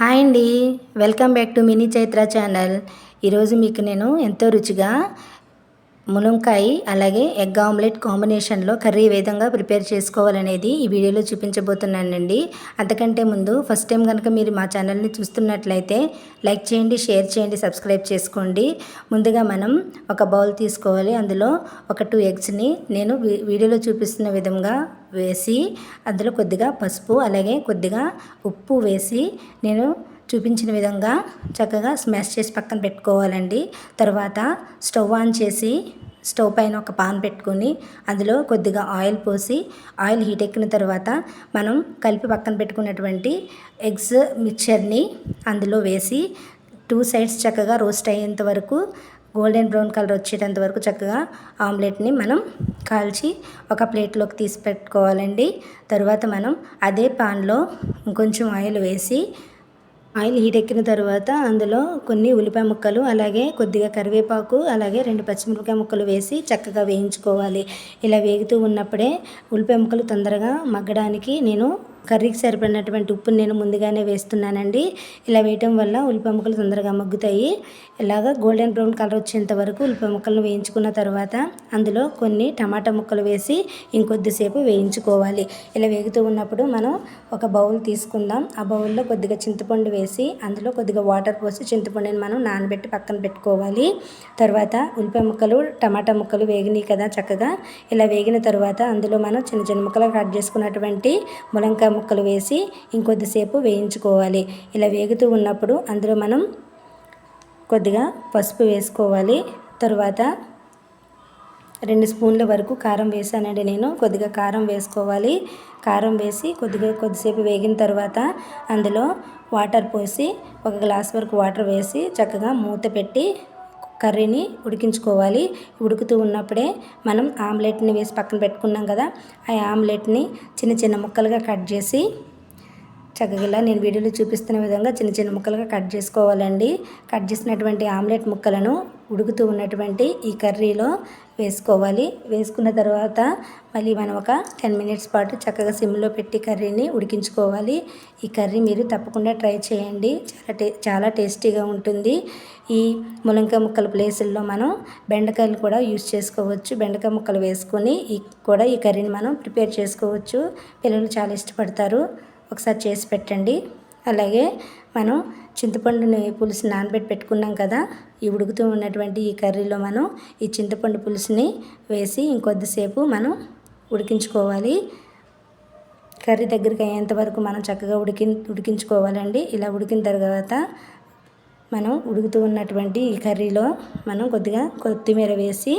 Hi అండి. Welcome back to mini Chaitra channel. ఈరోజు మీకు నేను ఎంతో రుచిగా ములంకాయ అలాగే ఎగ్ ఆమ్లెట్ కాంబినేషన్లో కర్రీ విధంగా ప్రిపేర్ చేసుకోవాలనేది ఈ వీడియోలో చూపించబోతున్నానండి. అంతకంటే ముందు ఫస్ట్ టైం కనుక మీరు మా ఛానల్ని చూస్తున్నట్లయితే లైక్ చేయండి షేర్ చేయండి సబ్స్క్రైబ్ చేసుకోండి. ముందుగా మనం ఒక బౌల్ తీసుకోవాలి. అందులో ఒక టూ ఎగ్స్ని నేను వీడియోలో చూపిస్తున్న విధంగా వేసి అందులో కొద్దిగా పసుపు అలాగే కొద్దిగా ఉప్పు వేసి నేను చూపించిన విధంగా చక్కగా స్మాష్ చేసి పక్కన పెట్టుకోవాలండి. తర్వాత స్టవ్ ఆన్ చేసి స్టవ్ పైన ఒక పాన్ పెట్టుకొని అందులో కొద్దిగా ఆయిల్ పోసి ఆయిల్ హీట్ ఎక్కిన తర్వాత మనం కలిపి పక్కన పెట్టుకున్నటువంటి ఎగ్స్ మిక్చర్ని అందులో వేసి టూ సైడ్స్ చక్కగా రోస్ట్ అయ్యేంత వరకు గోల్డెన్ బ్రౌన్ కలర్ వచ్చేటంత వరకు చక్కగా ఆమ్లెట్ని మనం కాల్చి ఒక ప్లేట్లోకి తీసి పెట్టుకోవాలండి. తర్వాత మనం అదే పాన్లో ఇంకొంచెం ఆయిల్ వేసి ఆయిల్ హీట్ ఎక్కిన తర్వాత అందులో కొన్ని ఉల్లిపాయ ముక్కలు అలాగే కొద్దిగా కరివేపాకు అలాగే రెండు పచ్చిమిరపకాయ ముక్కలు వేసి చక్కగా వేయించుకోవాలి. ఇలా వేగుతూ ఉన్నప్పుడే ఉల్లిపాయ ముక్కలు తొందరగా మగ్గడానికి నేను కర్రీకి సరిపడినటువంటి ఉప్పుని నేను ముందుగానే వేస్తున్నానండి. ఇలా వేయటం వల్ల ఉల్లిపాయ ముక్కలు తొందరగా మగ్గుతాయి. ఇలాగ గోల్డెన్ బ్రౌన్ కలర్ వచ్చేంత వరకు ఉల్లిపాయ ముక్కలను వేయించుకున్న తర్వాత అందులో కొన్ని టమాటా ముక్కలు వేసి ఇంకొద్దిసేపు వేయించుకోవాలి. ఇలా వేగుతూ ఉన్నప్పుడు మనం ఒక బౌల్ తీసుకుందాం. ఆ బౌల్లో కొద్దిగా చింతపండు వేసి అందులో కొద్దిగా వాటర్ పోసి చింతపండుని మనం నానబెట్టి పక్కన పెట్టుకోవాలి. తర్వాత ఉల్లిపాయ ముక్కలు టమాటా ముక్కలు వేగినాయి కదా చక్కగా. ఇలా వేగిన తర్వాత అందులో మనం చిన్న చిన్న ముక్కలు కట్ చేసుకున్నటువంటి ములంకాయ ముక్కలు వేసి ఇంకొద్దిసేపు వేయించుకోవాలి. ఇలా వేగుతూ ఉన్నప్పుడు అందులో మనం కొద్దిగా పసుపు వేసుకోవాలి. తరువాత రెండు స్పూన్ల వరకు కారం వేసానండి నేను. కొద్దిగా కారం వేసుకోవాలి. కారం వేసి కొద్దిగా కొద్దిసేపు వేగిన తర్వాత అందులో వాటర్ పోసి ఒక గ్లాస్ వరకు వాటర్ వేసి చక్కగా మూత పెట్టి కర్రీని ఉడికించుకోవాలి. ఉడుకుతూ ఉన్నప్పుడే మనం ఆమ్లెట్ని వేసి పక్కన పెట్టుకున్నాం కదా ఆ ఆమ్లెట్ని చిన్న చిన్న ముక్కలుగా కట్ చేసి చక్కగా నేను వీడియోలో చూపిస్తున్న విధంగా చిన్న చిన్న ముక్కలుగా కట్ చేసుకోవాలండి. కట్ చేసినటువంటి ఆమ్లెట్ ముక్కలను ఉడుకుతూ ఉన్నటువంటి ఈ కర్రీలో వేసుకోవాలి. వేసుకున్న తర్వాత మళ్ళీ మనం ఒక టెన్ మినిట్స్ పాటు చక్కగా సిమ్లో పెట్టి కర్రీని ఉడికించుకోవాలి. ఈ కర్రీ మీరు తప్పకుండా ట్రై చేయండి. చాలా టే చాలా టేస్టీగా ఉంటుంది. ఈ ములంకాయ ముక్కల ప్లేసుల్లో మనం బెండకాయలు కూడా యూజ్ చేసుకోవచ్చు. బెండకాయ ముక్కలు వేసుకొని ఈ కూడా ఈ కర్రీని మనం ప్రిపేర్ చేసుకోవచ్చు. పిల్లలు చాలా ఇష్టపడతారు. ఒకసారి చేసి పెట్టండి. అలాగే మనం చింతపండుని పులుసు నానబెట్టి పెట్టుకున్నాం కదా ఈ ఉడుకుతూ ఉన్నటువంటి ఈ కర్రీలో మనం ఈ చింతపండు పులుసుని వేసి ఇంకొద్దిసేపు మనం ఉడికించుకోవాలి. కర్రీ దగ్గరికి అయ్యేంత వరకు మనం చక్కగా ఉడికి ఉడికించుకోవాలండి. ఇలా ఉడికిన తర్వాత మనం ఉడుకుతూ ఉన్నటువంటి ఈ కర్రీలో మనం కొద్దిగా కొత్తిమీర వేసి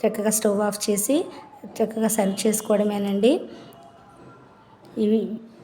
చక్కగా స్టవ్ ఆఫ్ చేసి చక్కగా సర్వ్ చేసుకోవడమేనండి. ఇవి